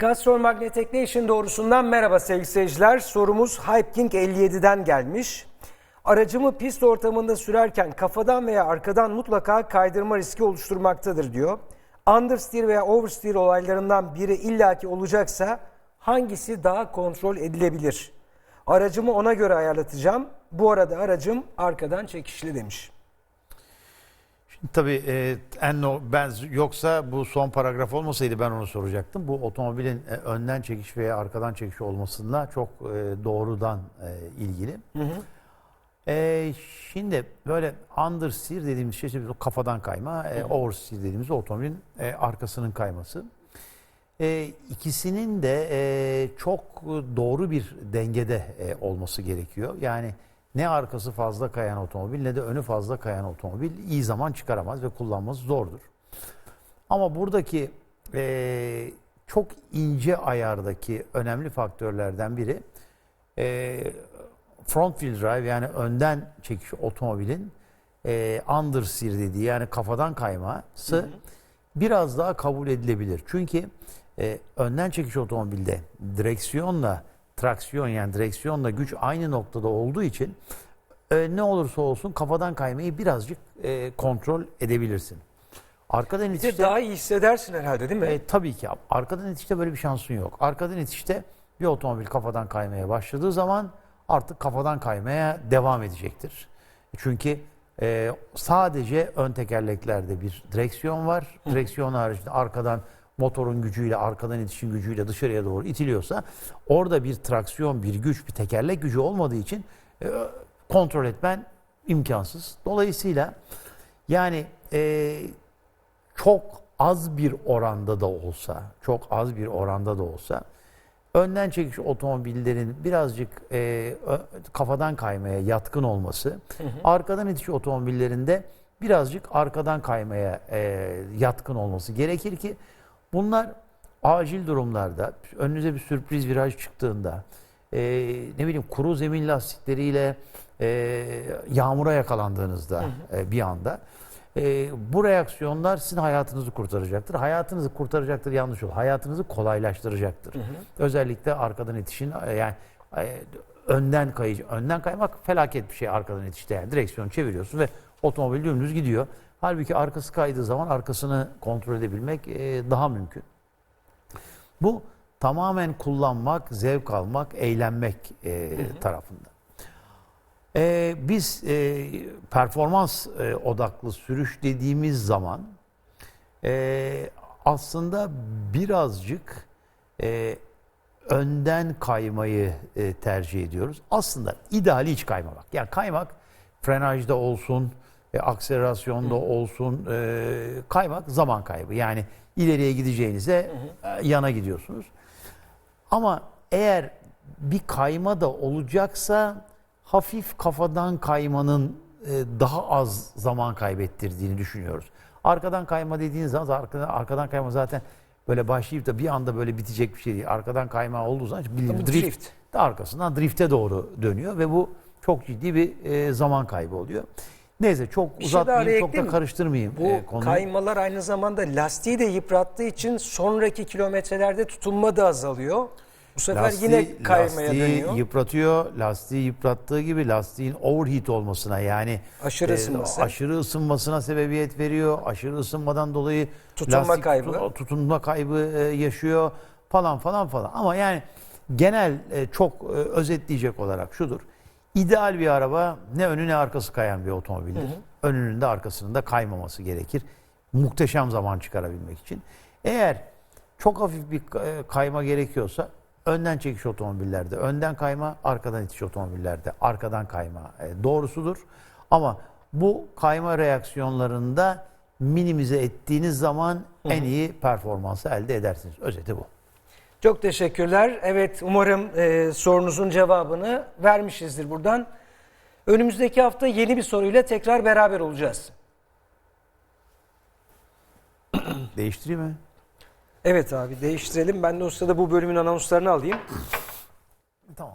Castrol Magnetic Nation doğrusundan merhaba sevgili seyirciler. Sorumuz Hypeking 57'den gelmiş. Aracımı pist ortamında sürerken kafadan veya arkadan mutlaka kaydırma riski oluşturmaktadır diyor. Understeer veya oversteer olaylarından biri illaki olacaksa hangisi daha kontrol edilebilir? Aracımı ona göre ayarlatacağım. Bu arada aracım arkadan çekişli demiş. Tabii e, en no, ben yoksa bu son paragraf olmasaydı ben onu soracaktım. Bu otomobilin e, önden çekiş veya arkadan çekiş olmasıyla çok e, doğrudan e, ilgili. E, şimdi böyle understeer dediğimiz şey işte kafadan kayma, e, oversteer dediğimiz otomobilin e, arkasının kayması. E, ikisinin de e, çok doğru bir dengede e, olması gerekiyor. Yani ne arkası fazla kayan otomobil ne de önü fazla kayan otomobil iyi zaman çıkaramaz ve kullanması zordur. Ama buradaki e, çok ince ayardaki önemli faktörlerden biri e, front wheel drive yani önden çekiş otomobilin e, understeer dediği yani kafadan kayması biraz daha kabul edilebilir. Çünkü e, önden çekiş otomobilde direksiyonla traksiyon yani direksiyonla güç aynı noktada olduğu için e, ne olursa olsun kafadan kaymayı birazcık e, kontrol edebilirsin. Arkadan Bir de itişte daha iyi hissedersin herhalde değil mi? e, tabii ki arkadan itişte böyle bir şansın yok. Arkadan itişte bir otomobil kafadan kaymaya başladığı zaman artık kafadan kaymaya devam edecektir. Çünkü e, sadece ön tekerleklerde bir direksiyon var. Direksiyon haricinde arkadan motorun gücüyle, arkadan itişin gücüyle dışarıya doğru itiliyorsa orada bir traksiyon, bir güç, bir tekerlek gücü olmadığı için e, kontrol etmen imkansız. Dolayısıyla yani e, çok az bir oranda da olsa, çok az bir oranda da olsa önden çekiş otomobillerin birazcık e, kafadan kaymaya yatkın olması, arkadan itiş otomobillerinde birazcık arkadan kaymaya e, yatkın olması gerekir ki bunlar acil durumlarda, önünüze bir sürpriz viraj çıktığında, e, ne bileyim kuru zemin lastikleriyle e, yağmura yakalandığınızda e, bir anda e, bu reaksiyonlar sizin hayatınızı kurtaracaktır. Hayatınızı kurtaracaktır yanlış olur. Hayatınızı kolaylaştıracaktır. Özellikle arkadan itişin e, yani e, önden kayıcı. Önden kaymak felaket bir şey arkadan itişte. Yani direksiyonu çeviriyorsun ve otomobil dümdüz gidiyor. Halbuki arkası kaydığı zaman arkasını kontrol edebilmek e, daha mümkün. Bu tamamen kullanmak, zevk almak, eğlenmek e, tarafında. E, biz e, performans e, odaklı sürüş dediğimiz zaman e, aslında birazcık e, önden kaymayı e, tercih ediyoruz. Aslında ideali hiç kaymamak. Yani kaymak frenajda olsun, e, akselerasyonda olsun, e, kaymak zaman kaybı. Yani ileriye gideceğinize e, yana gidiyorsunuz. Ama eğer bir kayma da olacaksa hafif kafadan kaymanın e, daha az zaman kaybettirdiğini düşünüyoruz. Arkadan kayma dediğiniz zaman arkadan, arkadan kayma zaten böyle başlayıp da bir anda böyle bitecek bir şey değil. Arkadan kayma olduğu zaman bildiğiniz drift, drift. de arkasından drifte doğru dönüyor ve bu çok ciddi bir e, zaman kaybı oluyor. Neyse çok Bir şey daha araya uzatmayayım, çok da ekleyeyim mi? karıştırmayayım Bu e, konuyu. kaymalar aynı zamanda lastiği de yıprattığı için sonraki kilometrelerde tutunma da azalıyor. Bu sefer yine kaymaya lastiği dönüyor. yıpratıyor. Lastiği yıprattığı gibi lastiğin overheat olmasına yani Aşırı ısınması. aşırı ısınmasına sebebiyet veriyor. Aşırı ısınmadan dolayı Tutunma lastik kaybı. tutu- tutunma kaybı e, yaşıyor falan falan falan. Ama yani genel e, çok e, özetleyecek olarak şudur. İdeal bir araba ne önü ne arkası kayan bir otomobildir. Önünün de arkasının da kaymaması gerekir. Muhteşem zaman çıkarabilmek için. Eğer çok hafif bir e, kayma gerekiyorsa önden çekiş otomobillerde önden kayma, arkadan itiş otomobillerde arkadan kayma e, doğrusudur. Ama bu kayma reaksiyonlarında minimize ettiğiniz zaman en iyi performansı elde edersiniz. Özeti bu. Çok teşekkürler. Evet umarım e, sorunuzun cevabını vermişizdir buradan. Önümüzdeki hafta yeni bir soruyla tekrar beraber olacağız. Değiştireyim mi? Evet abi değiştirelim. Ben de o sırada bu bölümün anonslarını alayım. Tamam.